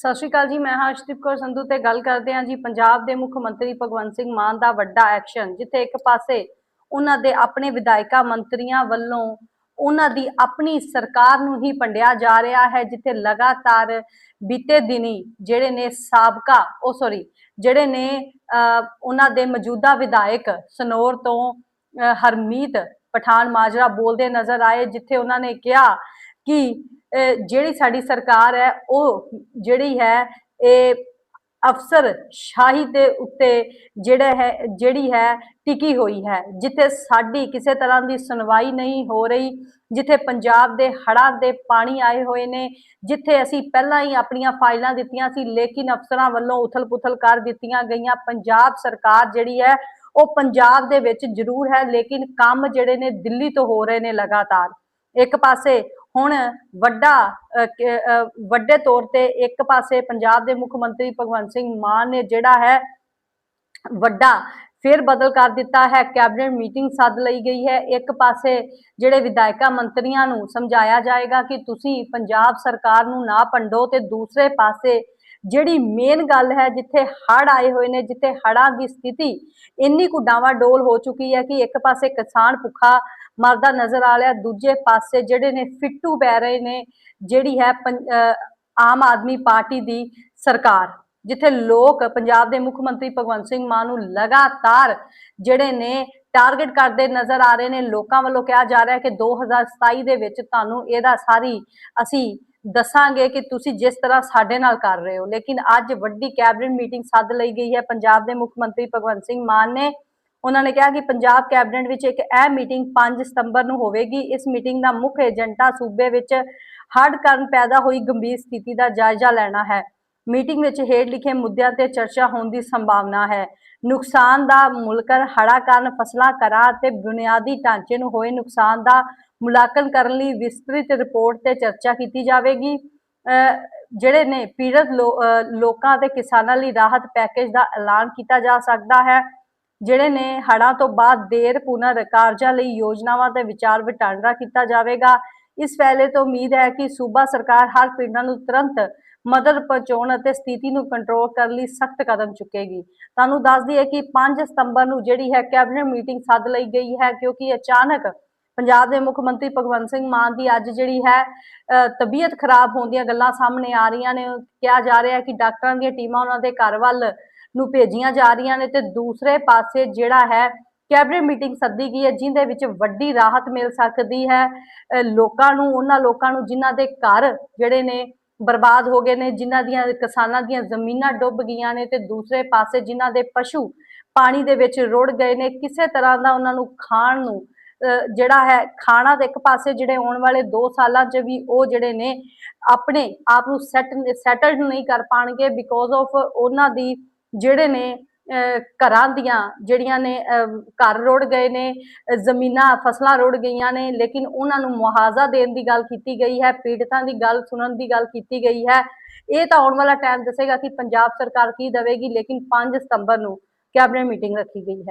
ਸਤਿ ਸ਼੍ਰੀ ਅਕਾਲ ਜੀ ਮੈਂ ਹਰਸ਼ਦੀਪ ਕੌਰ ਸੰਧੂ ਤੇ ਗੱਲ ਕਰਦੇ ਹਾਂ ਜੀ ਪੰਜਾਬ ਦੇ ਮੁੱਖ ਮੰਤਰੀ ਭਗਵੰਤ ਸਿੰਘ ਮਾਨ ਦਾ ਵੱਡਾ ਐਕਸ਼ਨ ਜਿੱਥੇ ਇੱਕ ਪਾਸੇ ਉਹਨਾਂ ਦੇ ਆਪਣੇ ਵਿਧਾਇਕਾ ਮੰਤਰੀਆਂ ਵੱਲੋਂ ਉਹਨਾਂ ਦੀ ਆਪਣੀ ਸਰਕਾਰ ਨੂੰ ਹੀ ਪੰਡਿਆ ਜਾ ਰਿਹਾ ਹੈ ਜਿੱਥੇ ਲਗਾਤਾਰ ਬੀਤੇ ਦਿਨੀ ਜਿਹੜੇ ਨੇ ਸਾਬਕਾ ਉਹ ਸੌਰੀ ਜਿਹੜੇ ਨੇ ਅਹ, ਉਹਨਾਂ ਦੇ ਮੌਜੂਦਾ ਵਿਧਾਇਕ ਸਨੌਰ ਤੋਂ ਹਰਮੀਤ ਪਠਾਨ ਮਾਜਰਾ ਬੋਲਦੇ ਨਜ਼ਰ ਆਏ ਜਿੱਥੇ ਉਹਨਾਂ ਨੇ ਕਿਹਾ ਕਿ ਜਿਹੜੀ ਸਾਡੀ ਸਰਕਾਰ ਹੈ, ਉਹ ਜਿਹੜੀ ਹੈ, ਇਹ ਅਫਸਰ ਸ਼ਾਹੀ ਦੇ ਉੱਤੇ ਜਿਹੜਾ ਹੈ, ਜਿਹੜੀ ਹੈ, ਟਿਕੀ ਹੋਈ ਹੈ, ਜਿੱਥੇ ਸਾਡੀ ਕਿਸੇ ਤਰ੍ਹਾਂ ਦੀ ਸੁਣਵਾਈ ਨਹੀਂ ਹੋ ਰਹੀ, ਜਿੱਥੇ ਪੰਜਾਬ ਦੇ ਹੜ੍ਹਾਂ ਦੇ ਪਾਣੀ ਆਏ ਹੋਏ ਨੇ, ਜਿੱਥੇ ਅਸੀਂ ਪਹਿਲਾਂ ਹੀ ਆਪਣੀਆਂ ਫਾਈਲਾਂ ਦਿੱਤੀਆਂ ਸੀ, ਲੇਕਿਨ ਅਫਸਰਾਂ ਵੱਲੋਂ ਉਥਲ-ਪੁਥਲ ਕਰ ਦਿੱਤੀਆਂ ਗਈਆਂ। ਪੰਜਾਬ ਸਰਕਾਰ ਜਿਹੜੀ ਹੈ, ਉਹ ਪੰਜਾਬ ਦੇ ਵਿੱਚ ਜ਼ਰੂਰ ਹੈ, ਲੇਕਿਨ ਕੰਮ ਜਿਹੜੇ ਨੇ ਦਿੱਲੀ ਤੋਂ ਹੋ ਰਹੇ ਨੇ ਲਗਾਤਾਰ। ਇੱਕ ਪਾਸੇ ਹੁਣ ਵੱਡਾ ਵੱਡੇ ਤੌਰ ਤੇ ਇੱਕ ਪਾਸੇ ਪੰਜਾਬ ਦੇ ਮੁੱਖ ਮੰਤਰੀ ਭਗਵੰਤ ਸਿੰਘ ਮਾਨ ਨੇ ਜਿਹੜਾ ਹੈ ਵੱਡਾ ਫਿਰ ਬਦਲ ਕਰ ਦਿੱਤਾ ਹੈ, ਕੈਬਨਿਟ ਮੀਟਿੰਗ ਸੱਦ ਲਈ ਗਈ ਹੈ। ਇੱਕ ਪਾਸੇ ਜਿਹੜੇ ਵਿਧਾਇਕਾ ਮੰਤਰੀਆਂ ਨੂੰ ਸਮਝਾਇਆ ਜਾਏਗਾ ਕਿ ਤੁਸੀਂ ਪੰਜਾਬ ਸਰਕਾਰ ਨੂੰ ਨਾ ਭੰਡੋ ਤੇ ਦੂਸਰੇ ਪਾਸੇ ਜਿਹੜੀ ਮੇਨ ਗੱਲ ਹੈ, ਜਿੱਥੇ ਹੜ ਆਏ ਹੋਏ ਨੇ, ਜਿੱਥੇ ਹੜਾਂ ਦੀ ਸਥਿਤੀ ਇੰਨੀ ਕੁ ਡਾਵਾਡੋਲ ਹੋ ਚੁੱਕੀ ਹੈ ਕਿ ਇੱਕ ਪਾਸੇ ਕਿਸਾਨ ਭੁੱਖਾ ਮਰਦਾ ਨਜ਼ਰ ਆ ਰਿਹਾ, ਦੂਜੇ ਪਾਸੇ ਜਿਹੜੇ ਨੇ ਫਿੱਟੂ ਪੈ ਰਹੇ ਨੇ, ਜਿਹੜੀ ਹੈ ਆਮ ਆਦਮੀ ਪਾਰਟੀ ਦੀ ਸਰਕਾਰ, ਜਿੱਥੇ ਲੋਕ ਪੰਜਾਬ ਦੇ ਮੁੱਖ ਮੰਤਰੀ ਭਗਵੰਤ ਸਿੰਘ ਮਾਨ ਨੂੰ ਲਗਾਤਾਰ ਜਿਹੜੇ ਨੇ ਟਾਰਗੇਟ ਕਰਦੇ ਨਜ਼ਰ ਆ ਰਹੇ ਨੇ, ਲੋਕਾਂ ਵੱਲੋਂ ਕਿਹਾ ਜਾ ਰਿਹਾ ਹੈ ਕਿ 2027 ਦੇ ਵਿੱਚ ਤੁਹਾਨੂੰ ਇਹਦਾ ਸਾਰੀ ਅਸੀਂ ਦੱਸਾਂਗੇ ਕਿ ਤੁਸੀਂ ਜਿਸ ਤਰ੍ਹਾਂ ਸਾਡੇ ਨਾਲ ਕਰ ਰਹੇ ਹੋ। ਲੇਕਿਨ ਅੱਜ ਵੱਡੀ ਕੈਬਨਿਟ ਮੀਟਿੰਗ ਸੱਦ ਲਈ ਗਈ ਹੈ। ਪੰਜਾਬ ਦੇ ਮੁੱਖ ਮੰਤਰੀ ਭਗਵੰਤ ਸਿੰਘ ਮਾਨ ਨੇ ਉਹਨਾਂ ਨੇ ਕਿਹਾ ਕਿ ਪੰਜਾਬ ਕੈਬਨਿਟ ਵਿੱਚ ਇੱਕ ਅਹਿਮ ਮੀਟਿੰਗ 5 ਸਤੰਬਰ ਨੂੰ ਹੋਵੇਗੀ। ਇਸ ਮੀਟਿੰਗ ਦਾ ਮੁੱਖ ਏਜੰਡਾ ਸੂਬੇ ਵਿੱਚ ਹੜ੍ਹ ਕਾਰਨ ਪੈਦਾ ਹੋਈ ਗੰਭੀਰ ਸਥਿਤੀ ਦਾ ਜਾਇਜ਼ਾ ਲੈਣਾ ਹੈ। ਮੀਟਿੰਗ ਵਿੱਚ ਹੇਠ ਲਿਖੇ ਮੁੱਦਿਆਂ ਤੇ ਚਰਚਾ ਹੋਣ ਦੀ ਸੰਭਾਵਨਾ ਹੈ। ਨੁਕਸਾਨ ਦਾ ਮੁਲਕਰ ਹੜਾ ਕਾਰਨ ਫਸਲਾਂ ਕਰਾ ਤੇ ਬੁਨਿਆਦੀ ਢਾਂਚੇ ਨੂੰ ਹੋਏ ਨੁਕਸਾਨ ਦਾ ਮੁਲਾਂਕਣ ਕਰਨ ਲਈ ਵਿਸਤ੍ਰਿਤ ਰਿਪੋਰਟ ਤੇ ਚਰਚਾ ਕੀਤੀ ਜਾਵੇਗੀ। ਜਿਹੜੇ ਨੇ ਪੀੜਤ ਲੋ- ਲੋਕਾਂ ਤੇ ਕਿਸਾਨਾਂ ਲਈ ਰਾਹਤ ਪੈਕੇਜ ਦਾ ਐਲਾਨ ਕੀਤਾ ਜਾ ਸਕਦਾ ਹੈ। ਜਿਹੜੇ ਨੇ ਹੜ੍ਹਾਂ ਤੋਂ ਬਾਅਦ ਦੇਰ ਪੁਨਰ ਕਾਰਜਾਂ ਲਈ ਯੋਜਨਾਵਾਂ ਤੇ ਵਿਚਾਰ ਵਟਾਂਦਰਾ ਕੀਤਾ ਜਾਵੇਗਾ। ਇਸ ਫੈਲੇ ਤੋਂ ਉਮੀਦ ਹੈ ਕਿ ਸੂਬਾ ਸਰਕਾਰ ਹਰ ਪਿੰਡਾਂ ਨੂੰ ਤੁਰੰਤ ਮਦਦ ਪਹੁੰਚਾਉਣ ਅਤੇ ਸਥਿਤੀ ਨੂੰ ਕੰਟਰੋਲ ਕਰਨ ਲਈ ਸਖਤ ਕਦਮ ਚੁੱਕੇਗੀ। ਤੁਹਾਨੂੰ ਦੱਸ ਦਈਏ ਕਿ 5 ਸਤੰਬਰ ਨੂੰ ਜਿਹੜੀ ਹੈ ਕੈਬਨਿਟ ਮੀਟਿੰਗ ਸੱਦ ਲਈ ਗਈ ਹੈ, ਕਿਉਂਕਿ ਅਚਾਨਕ ਪੰਜਾਬ ਦੇ ਮੁੱਖ ਮੰਤਰੀ ਭਗਵੰਤ ਸਿੰਘ ਮਾਨ ਦੀ ਅੱਜ ਜਿਹੜੀ ਹੈ ਅਹ, ਤਬੀਅਤ ਖਰਾਬ ਹੋਣ ਦੀਆਂ ਗੱਲਾਂ ਸਾਹਮਣੇ ਆ ਰਹੀਆਂ ਨੇ। ਕਿਹਾ ਜਾ ਰਿਹਾ ਹੈ ਕਿ ਡਾਕਟਰਾਂ ਦੀਆਂ ਟੀਮਾਂ ਉਹਨਾਂ ਦੇ ਘਰ ਵੱਲ ਨੂੰ ਭੇਜੀਆਂ ਜਾ ਰਹੀਆਂ ਨੇ ਤੇ ਦੂਸਰੇ ਪਾਸੇ ਜਿਹੜਾ ਹੈ ਕੈਬਨਿਟ ਮੀਟਿੰਗ ਸੱਦੀ ਗਈ ਹੈ ਜਿੰਦੇ ਵਿੱਚ ਵੱਡੀ ਰਾਹਤ ਮਿਲ ਸਕਦੀ ਹੈ। ਲੋਕਾਂ ਨੂੰ ਉਹਨਾਂ ਲੋਕਾਂ ਨੂੰ ਜਿਨ੍ਹਾਂ ਦੇ ਘਰ ਜਿਹੜੇ ਨੇ ਬਰਬਾਦ ਹੋ ਗਏ ਨੇ ਜਿਨ੍ਹਾਂ ਦੀਆਂ ਕਿਸਾਨਾਂ ਦੀਆਂ ਜ਼ਮੀਨਾਂ ਡੁੱਬ ਗਈਆਂ ਨੇ ਤੇ ਦੂਸਰੇ ਪਾਸੇ ਜਿਨ੍ਹਾਂ ਦੇ ਪਸ਼ੂ ਪਾਣੀ ਦੇ ਵਿੱਚ ਰੁੜ ਗਏ ਨੇ ਕਿਸੇ ਤਰ੍ਹਾਂ ਦਾ ਉਹਨਾਂ ਨੂੰ ਖਾਣ ਨੂੰ ਜਿਹੜਾ ਹੈ ਖਾਣਾ ਦੇ ਇੱਕ ਪਾਸੇ ਜਿਹੜੇ ਆਉਣ ਵਾਲੇ 2 ਸਾਲਾਂ 'ਚ ਵੀ ਉਹ ਜਿਹੜੇ ਨੇ ਆਪਣੇ ਆਪ ਨੂੰ ਸੈਟ ਸੈਟਲਡ ਨਹੀਂ ਕਰ ਪਾਣਗੇ ਬਿਕੋਜ਼ ਆਫ ਉਹਨਾਂ ਦੀ ਜਿਹੜੇ ਨੇ ਘਰਾਂ ਦੀਆਂ ਜਿਹੜੀਆਂ ਨੇ ਘਰ ਰੁੜ ਗਏ ਨੇ, ਜ਼ਮੀਨਾਂ, ਫਸਲਾਂ ਰੁੜ ਗਈਆਂ ਨੇ, ਲੇਕਿਨ ਉਹਨਾਂ ਨੂੰ ਮੁਆਵਜ਼ਾ ਦੇਣ ਦੀ ਗੱਲ ਕੀਤੀ ਗਈ ਹੈ, ਪੀੜਤਾਂ ਦੀ ਗੱਲ ਸੁਣਨ ਦੀ ਗੱਲ ਕੀਤੀ ਗਈ ਹੈ। ਇਹ ਤਾਂ ਆਉਣ ਵਾਲਾ ਟਾਈਮ ਦੱਸੇਗਾ ਕਿ ਪੰਜਾਬ ਸਰਕਾਰ ਕੀ ਦੇਵੇਗੀ, ਲੇਕਿਨ 5 ਸਤੰਬਰ ਨੂੰ ਕੈਬਨਿਟ ਮੀਟਿੰਗ ਰੱਖੀ ਗਈ ਹੈ।